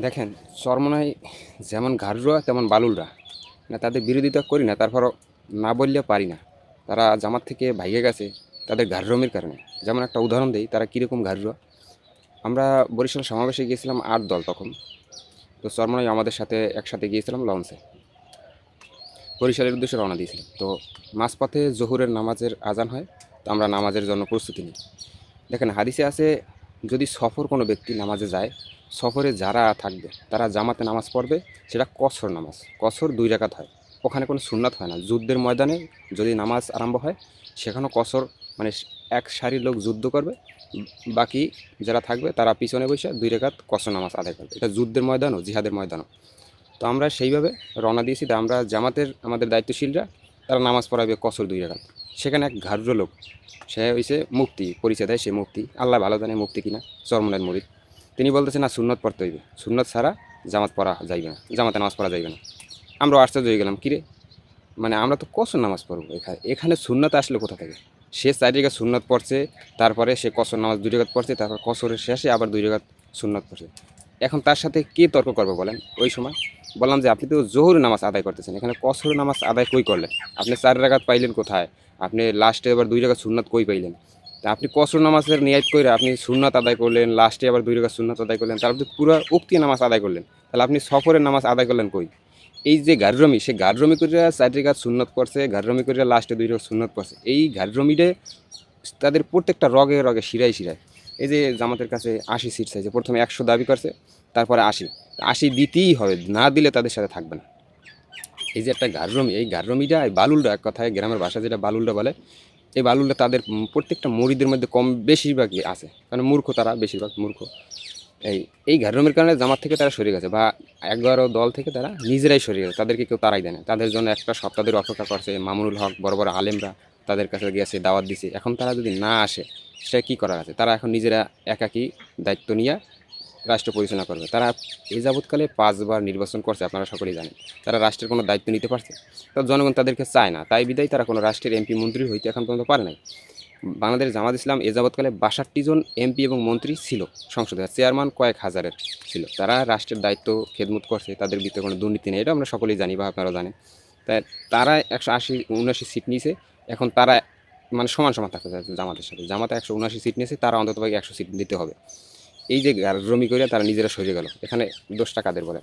দেখেন চরমনায় যেমন ঘাড়ুয়া তেমন বালুলরা না, তাদের বিরোধিতা করি না, তারপরও না বললে পারি না। তারা জামাত থেকে ভাইগে গেছে, তাদের ঘাড়রমির কারণে। যেমন একটা উদাহরণ দিই, তারা কীরকম ঘাড়ুয়া আমরা বরিশাল সমাবেশে গিয়েছিলাম আট দল তখন। তো চরমনায় আমাদের সাথে একসাথে গিয়েছিলাম লঞ্চে। বরিশালের উদ্দেশ্যে রওনা দিয়েছিলাম। তো মাঝপথে জহুরের নামাজের আজান হয়, তো আমরা নামাজের জন্য প্রস্তুতি নিই। দেখেন, হাদিসে আছে যদি সফর কোনো ব্যক্তি নামাজে যায়, সফরে যারা থাকবে, তারা জামাতে নামাজ পড়বে, সেটা কসর নামাজ। কসর দুই রাকাত হয়। ওখানে কোনো সুন্নাত হয় না। যুদ্ধের ময়দানে যদি নামাজ আরম্ভ হয়, সেখানেও কসর মানে এক সারির লোক যুদ্ধ করবে, বাকি যারা থাকবে, তারা পিছনে বসে দুই রেখাত কসর নামাজ আদায় করবে। এটা যুদ্ধের ময়দানও, জিহাদের ময়দানও। তো আমরা সেইভাবে রওনা দিয়েছি। আমরা জামাতের, আমাদের দায়িত্বশীলরা, তারা নামাজ পড়াবে কসর দুই রেখাত সেখানে এক ঘাড়্র লোক সে হয়েছে মুক্তি, পরিচয় দেয় সে মুক্তি। আল্লাহ ভালো জানে মুক্তি কিনা চরমনের মরিদ। তিনি বলতেছে, না, সুন্নত পড়তে হইবে। সুন্নত ছাড়া জামাত পড়া যাইবে না, জামাতে নামাজ পড়া যাইবে না। আমরা আশ্চর্য হয়ে গেলাম, কিরে? মানে আমরা তো কসর নামাজ পড়ব এখানে এখানে সুন্নত আসলে কোথা থেকে? সে চার সুন্নত পড়ছে, তারপরে সে কসর নামাজ দুই রেখাত পড়ছে, তারপর কসরের শেষে আবার দুই রেখাত সুন্নত পড়ছে। এখন তার সাথে কে তর্ক করবে বলেন? ওই সময় বললাম যে আপনি তো জোহর নামাজ আদায় করতেছেন, এখানে কসর নামাজ আদায় কই করলেন? আপনি চার রেখাত পাইলেন কোথায়? আপনি লাস্টে আবার দুই রেখা সুন্নত কই পাইলেন? তা আপনি কসর নামাজের নিয়াত করে আপনি সুন্নত আদায় করলেন লাস্টে আবার দুই রেখা সুন্নত আদায় করলেন তারপর পুরো উক্তি নামাজ আদায় করলেন। তাহলে আপনি সফরের নামাজ আদায় করলেন কই? এই যে গাররমি সে গাররমি করে চার রেখা সুন্নত পড়ছে গাররমি করে লাস্টে দুই রেখা সুন্নত করছে, এই গাররমিটে তাদের প্রত্যেকটা রগে রগে শিরায় শিরায়। এই যে জামাতের কাছে আশি সিট চাইছে, প্রথমে একশো দাবি করছে, তারপরে আশি। আশি দিতেই হবে, না দিলে তাদের সাথে থাকবে না। এই যে একটা গাররমি এই গাররমিটা এই বালুলটা এক কথায় গ্রামের ভাষা যেটা বালুলটা বলে, এই বালুলটা তাদের প্রত্যেকটা মুড়িদের মধ্যে কম বেশিরভাগই আছে। কারণ মূর্খ তারা বেশিরভাগ মূর্খ। এই এই ঘাড়রমের কারণে জামাত থেকে তারা সরে গেছে বা এগারো দল থেকে তারা নিজেরাই সরে গেছে, তাদেরকে কেউ তারাই দেয় না। তাদের জন্য একটা সপ্তাহের অপেক্ষা করছে, মামুনুল হক, বড় বড় আলেমরা। তাদের কাছে গিয়েছে দাওয়াত দিছে। এখন তারা যদি না আসে, সেটা কী করার আছে? তারা এখন নিজেরা একাকী দায়িত্ব নিয়ে রাষ্ট্র পরিচালনা করবে। তারা এই যাবৎকালে পাঁচবার নির্বাচন করছে, আপনারা সকলেই জানেন। তারা রাষ্ট্রের কোনো দায়িত্ব নিতে পারছে? তো জনগণ তাদেরকে চায় না। তাই বিদায় তারা কোনো রাষ্ট্রের এমপি, মন্ত্রী হইতে এখন পর্যন্ত পারে নাই। বাংলাদেশ জামাত ইসলাম এ যাবৎকালে বাষট্টি জন এমপি এবং মন্ত্রী ছিল সংসদে চেয়ারম্যান কয়েক হাজারের ছিল। তারা রাষ্ট্রের দায়িত্ব খেদমত করছে, তাদের ভিতরে কোনো দুর্নীতি নেই, এটা আমরা সকলেই জানি বা আপনারাও জানেন। তাই তারা একশো আশি, উনআশি সিট নিয়েছে। এখন তারা মানে সমান সমান থাকতে চাইছে জামাতের সাথে। জামাতে একশো উনআশি সিট নিয়েছে, তারা অন্তত একশো সিট দিতে হবে। এই যে রমি করে তারা নিজেরা সরে গেল। এখানে দোষটা কাদের বলে